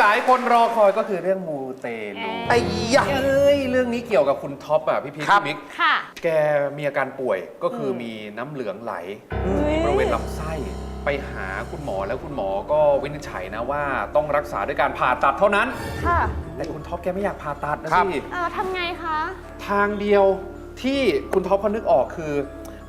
หลายคนรอคอยก็คือเรื่องมูเตลูไอ้ยะเอ้ยเรื่องนี้เกี่ยวกับคุณท็อปอะพี่พีชครับพี่มิก ค่ะ แกมีอาการป่วยก็คือมีน้ำเหลืองไหลบริเวณลำไส้ไปหาคุณหมอแล้วคุณหมอก็วินิจฉัยนะว่าต้องรักษาด้วยการผ่าตัดเท่านั้น ค่ะแต่คุณท็อปแกไม่อยากผ่าตัดนะครับพี่เอ่อทำไงคะ ทางเดียวที่คุณท็อปเขานึกออกคือ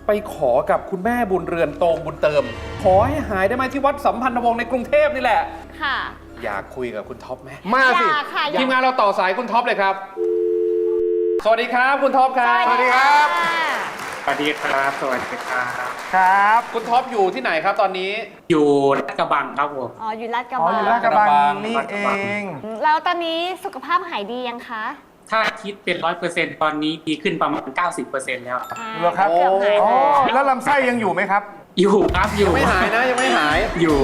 ไปขอกับคุณแม่บุญเรือนโตงบุญเติม ขอให้หายได้ไหมที่วัดสัมพันธวงศ์ในกรุงเทพนี่แหละ ค่ะ อยากคุยกับคุณท็อปไหมมาสิ อยากค่ะอยาก ทีมงานเราต่อสายคุณท็อปเลยครับ สวัสดีครับคุณท็อปครับ สวัสดีครับ สวัสดีครับ สวัสดีครับ ครับ คุณท็อปอยู่ที่ไหนครับตอนนี้ อยู่ลาดกระบังครับผม อ๋อ อยู่ลาดกระอ๋อบัอยู่ลาดกระบังนี่เอง แล้วตอนนี้สุขภาพหายดียังคะถ้าคิดเป็นร้อยเปอร์เซ็นต์ตอนนี้ดีขึ้นประมาณ 90%แล้วครับอ่าเหรอครับ เกือบหายอ๋อแล้วแล้วลำไส้ยังอยู่ไหมครับ อยู่ครับ อยู่ยังไม่หายนะยังไม่หาย อยู่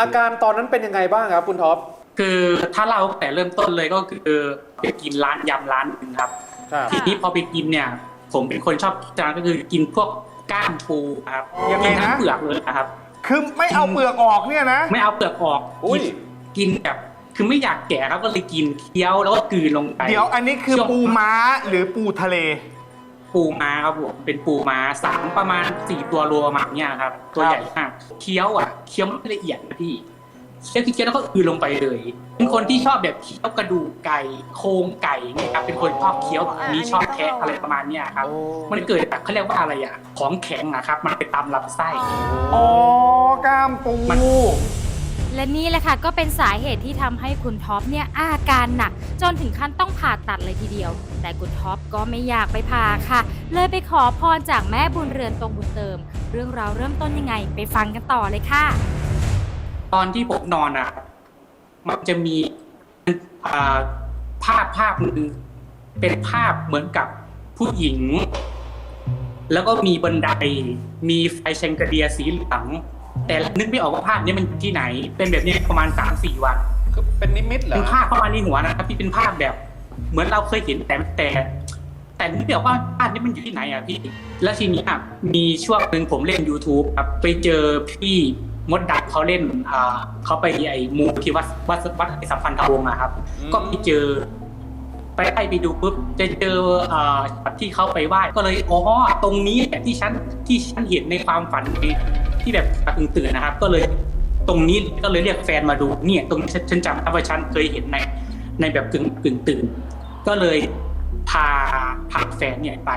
อาการตอนนั้นเป็นยังไงบ้างครับคุณท็อปคือถ้าเล่าแต่เริ่มต้นเลยก็คือไปกินร้านยำร้านหนึ่งครับครับทีนี้พอไปกินเนี่ย ผมเป็นคนชอบจานก็คือกินพวกก้ามปูครับยังไงกินทั้งนะเปลือกเลยนะครับ คือไม่เอาเปลือกออกเนี่ยนะ ไม่เอาเปลือกออกอุ้ยกินกินแบบคือไม่อยากแก่ครับก็เลยกินเคี้ยวแล้วก็กลืนลงไป เดี๋ยวอันนี้คือช่วงปูม้าหรือปูทะเล ปูม้าครับผมเป็นปูม้าสามประมาณสี่ตัวโลประมาณเนี้ยครับ ตัวครับใหญ่มากเคี้ยวอะเคี้ยวไม่ละเอียดนะพี่เคี้ยวเคี้ยวแล้วก็อือลงไปเลยเป็นคนที่ชอบแบบเคี้ยวกระดูกไก่โครงไก่เนี่ยครับเป็นคนชอบเคี้ยวแบบนี้ชอบแทะอะไรประมาณเนี้ยครับ มันเกิดจากเขาเรียกว่าอะไรอะ ของแข็งอะครับ มันไปตามลำไส้อ๋อกล้ามปูมันและนี่แหละค่ะก็เป็นสาเหตุที่ทำให้คุณท็อปเนี่ยอาการหนัก จนถึงขั้นต้องผ่าตัดเลยทีเดียว แต่คุณท็อปก็ไม่อยากไปผ่าค่ะ เลยไปขอพรจากแม่บุญเรือนตรงบุญเติม เรื่องราวเริ่มต้นยังไงไปฟังกันต่อเลยค่ะ ตอนที่ผมนอนอะ มันจะมีอ่าภาพภาพหนึ่งเป็นภาพเหมือนกับผู้หญิง แล้วก็มีบันได มีไฟแชงกระเดียสีเหลืองแต่นึกไม่ออกว่าภาพนี้มันที่ไหน เป็นแบบนี้ประมาณสามสี่วัน คือเป็นนิมิตเหรอเป็นภาพเข้ามาในหัวนะครับที่เป็นภาพแบบ เหมือนเราเคยเห็นแต่แต่ แต่นึกไม่ออกว่าภาพนี้มันอยู่ที่ไหนอะพี่ แล้วทีนี้อะมีช่วงหนึ่งผมเล่น YouTube ครับไปเจอพี่มดดักเขาเล่นอ่าเขาไปไอ้มูที่วัดวัดวัดไอ้สัมพันธวงศ์อะครับ อืม ก็ไปเจอ ไปไล่ไปดูปุ๊บจะเจออ่าที่เขาไปไหว้ก็เลยอ๋อตรงนี้แหละที่ฉันที่ฉันเห็นในความฝันที่แบบตื่นตื่นๆนะครับ ก็เลย ตรงนี้ก็เลยเรียกแฟนมาดูเนี่ย ตรงนี้ฉันฉันจำได้ว่าฉันเคยเห็นในในแบบกึ่งกึ่งตื่น ก็เลยพาพาแฟนเนี่ยไป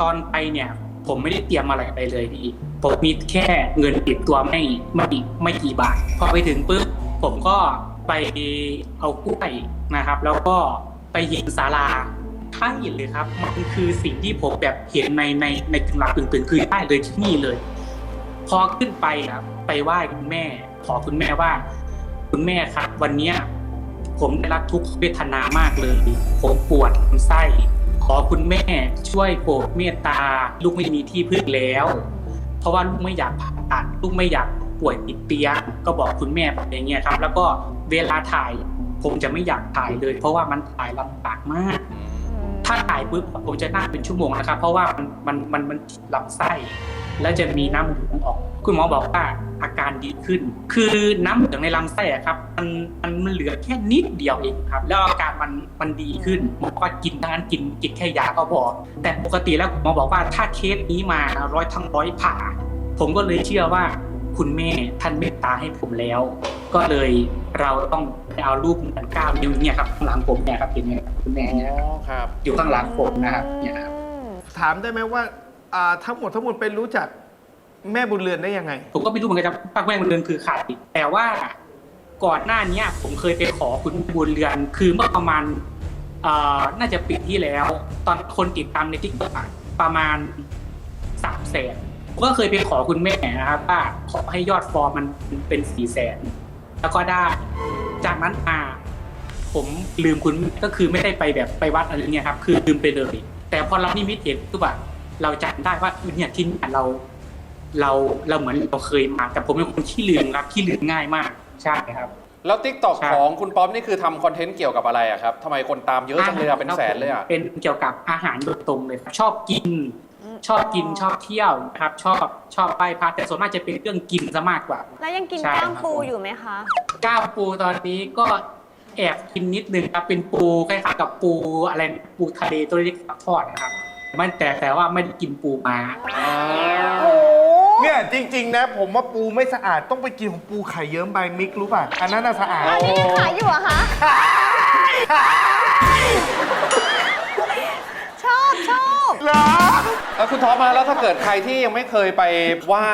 ตอนไปเนี่ย ผมไม่ได้เตรียมอะไรไปเลยพี่ผมมีแค่เงินติดตัวไม่ไม่ไม่กี่บาทพอไปถึงปุ๊บผมก็ไปเอากล้วยนะครับ แล้วก็ไปยิงศาลาใช่เลยครับ มันคือสิ่งที่ผมแบบเห็นในในในกึ่งหลับกึ่งตื่นคือได้เลยที่นี่เลย พอขึ้นไปครับไปไหว้คุณแม่ ขอคุณแม่ว่า คุณแม่ครับ วันเนี้ย ผมได้รับทุกขเวทนามากเลย ผมปวดลำไส้ ขอคุณแม่ช่วยโปรดเมตตา ลูกไม่มีที่พึ่งแล้ว เพราะว่าลูกไม่อยากผ่าตัดลูกไม่อยากป่วยติดเตียงก็บอกคุณแม่แบบอย่างเงี้ยครับ แล้วก็เวลาถ่ายผมจะไม่อยากถ่ายเลย เพราะว่ามันถ่ายลำบากมาก ถ้าถ่ายปุ๊บผมจะนั่งเป็นชั่วโมงนะครับ เพราะว่ามันมันมันมันลำไส้ แล้วจะมีน้ำเหลืองออก คุณหมอบอกว่าอาการดีขึ้น คือน้ำเหลืองในลำไส้อะครับมันมันมันเหลือแค่นิดเดียวเองครับ แล้วอาการมันมันดีขึ้นหมอก็กินทั้งนั้นกินกินแค่ยาก็พอแต่ปกติแล้วคุณหมอบอกว่าถ้าเคสนี้มาร้อยทั้งร้อยผ่า ผมก็เลยเชื่อว่าคุณแม่ท่านเมตตาให้ผมแล้ว ก็เลยเราต้องไปเอารูปเหมือนก้าวนิ้วเนี่ยครับข้างหลังผมเนี่ยครับเห็นไหมครับคุณแม่เนี่ยครับอ๋อครับอยู่ข้างหลังผมนะครับเนี่ยครับถามได้ไหมว่า อ่าทั้งหมดทั้งมวลเป็นรู้จักแม่บุญเรือนได้ยังไง ผมก็ไม่รู้เหมือนกันครับป้าแม่บุญเรือนคือใครแต่ว่าก่อนหน้านี้ผมเคยไปขอคุณบุญเรือน คือเมื่อประมาณน่าจะปีที่แล้ว ตอนคนติดตามในทิกตอกประมาณสามแสนผมก็เคยไปขอคุณแม่นะครับว่าขอให้ยอดฟอร์มมันเป็นสี่แสนแล้วก็ได้จากนั้นมาผมลืมคุณก็คือไม่ได้ไปแบบไปวัดอะไรเงี้ยครับ คือลืมไปเลยแต่พอเรานิมิตเห็นคือว่า เราจำได้ว่าเออเนี่ยที่เนี่ยเรา เราเราเหมือนเราเคยมา แต่ผมเป็นคนขี้ลืมครับขี้ลืมง่ายมากใช่ครับ แล้วทิกตอกใช่ ของคุณป๊อปนี่คือทำคอนเทนต์เกี่ยวกับอะไรอะครับทำไมคนตามเยอะจังเลยอะเป็นแสนเลยอะเป็นเกี่ยวกับอาหารโดยตรงเลยครับชอบกิน ชอบกินชอบเที่ยวนะครับ ชอบชอบไปพักแต่ส่วนมากจะเป็นเรื่องกินซะมากกว่า แล้วยังกินใช่กล้ามครับปูผมอยู่ไหมคะ ก้าวปูตอนนี้ก็แอบกินนิดนึงครับเป็นปูคล้ายๆกับปูอะไรปูทะเลตัวเล็กๆทอดนะครับ มันแต่แต่ว่าไม่ได้กินปูมาโอ้เนี่ยจริง ๆ นะ ผมว่าปูไม่สะอาดต้องไปกินของปูไข่เยิ้มใบมิกรู้ป่ะ อันนั้นน่ะสะอาด อันนี้ยังขายอยู่เหรอคะ ชอบชอบเหรอ แล้วคุณท็อปมาแล้วถ้าเกิดใครที่ยังไม่เคยไปไหว้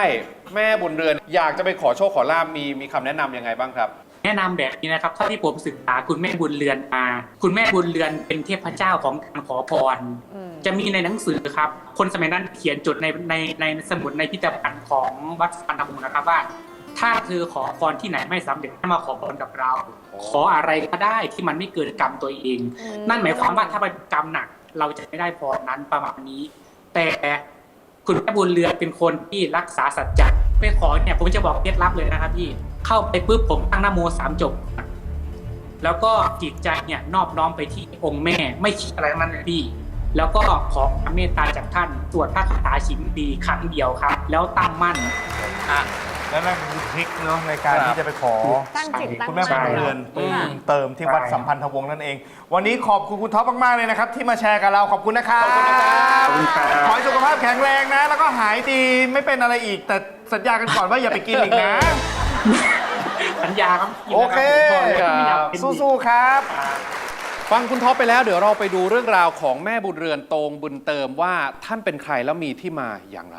แม่บุญเรือน อยากจะไปขอโชคขอลาบมีมีคำแนะนำยังไงบ้างครับ แนะนำแบบนี้นะครับเท่าที่ผมศึกษาคุณแม่บุญเรือนมา คุณแม่บุญเรือนเป็นเทพเจ้าของการขอพร จะมีในหนังสือครับ คนสมัยนั้นเขียนจดในในในสมุดในพิพิธภัณฑ์ของวัดสุพรรณบุรีนะครับว่า ถ้าเธอขอพรที่ไหนไม่สำเร็จให้มาขอพรกับเรา ขออะไรก็ได้ที่มันไม่เกินกรรมตัวเอง นั่นหมายความว่าถ้าเป็นกรรมหนักเราจะไม่ได้พรนั้นประมาณนี้ แต่คุณแม่บุญเรือนเป็นคนที่รักษาสัจจะไปขอเนี่ยผมจะบอกเคล็ดลับเลยนะครับพี่ เข้าไปปุ๊บผมตั้งนะโมสามจบ แล้วก็จิตใจเนี่ยนอบน้อมไปที่องค์แม่ ไม่คิดอะไรทั้งนั้นเลยพี่ แล้วก็ขอความเมตตาจากท่านสวดพระคาถาชิมดีครั้งเดียวครับ แล้วตั้งมั่นแล้วนั่นคือทริคเนาะในการครับที่จะไปขอ ตั้งจิตตั้งคุณแม่บุญเรือนอืมเติมที่วัดสัมพันธวงศ์นั่นเอง วันนี้ขอบคุณคุณท็อปมาก ๆ เลยนะครับ ที่มาแชร์กับเราขอบคุณนะครับขอบคุณนะครับขอบคุณครับ ขอให้สุขภาพแข็งแรงนะ แล้วก็หายดีไม่เป็นอะไรอีก แต่สัญญากันก่อนว่าอย่าไปกินอีกนะ สัญญาครับกินโอนะเครับผมไม่อยากเป็นอีกสู้ๆครับ ฟังคุณท็อปไปแล้วเดี๋ยวเราไปดูเรื่องราวของแม่บุญเรือนตรงบุญเติมว่าท่านเป็นใครแล้วมีที่มาอย่างไร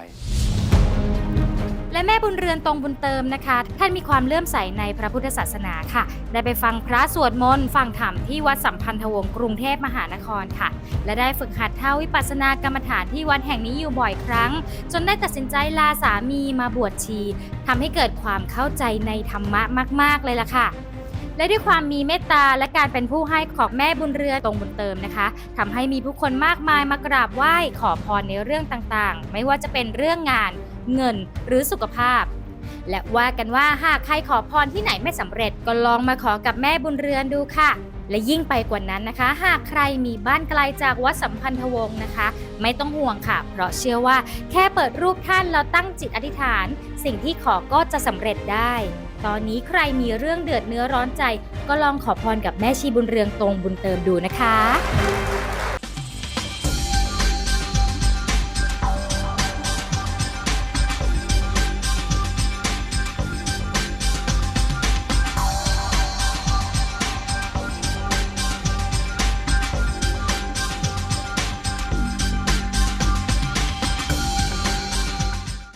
และแม่บุญเรือนตรงบุญเติมนะคะ ท่านมีความเลื่อมใสในพระพุทธศาสนาค่ะ ได้ไปฟังพระสวดมนต์ฟังธรรมที่วัดสัมพันธวงศ์กรุงเทพมหานครค่ะ และได้ฝึกหัดเท้าวิปัสสนากรรมฐานที่วัดแห่งนี้อยู่บ่อยครั้ง จนได้ตัดสินใจลาสามีมาบวชชีทำให้เกิดความเข้าใจในธรรมะมาก ๆเลยล่ะค่ะและด้วยความมีเมตตาและการเป็นผู้ให้ของแม่บุญเรือนตรงบุญเติมนะคะทำให้มีผู้คนมากมายมากราบไหว้ขอพรในเรื่องต่างๆ ไม่ว่าจะเป็นเรื่องงาน เงินหรือสุขภาพ และว่ากันว่าหากใครขอพรที่ไหนไม่สำเร็จก็ลองมาขอกับแม่บุญเรือนดูค่ะ และยิ่งไปกว่านั้นนะคะ หากใครมีบ้านไกลจากวัดสัมพันธวงศ์นะคะ ไม่ต้องห่วงค่ะ เพราะเชื่อว่าแค่เปิดรูปท่านแล้วตั้งจิตอธิษฐาน สิ่งที่ขอก็จะสำเร็จได้ตอนนี้ใครมีเรื่องเดือดเนื้อร้อนใจ ก็ลองขอพรกับแม่ชีบุญเรืองตรงบุญเติมดูนะคะ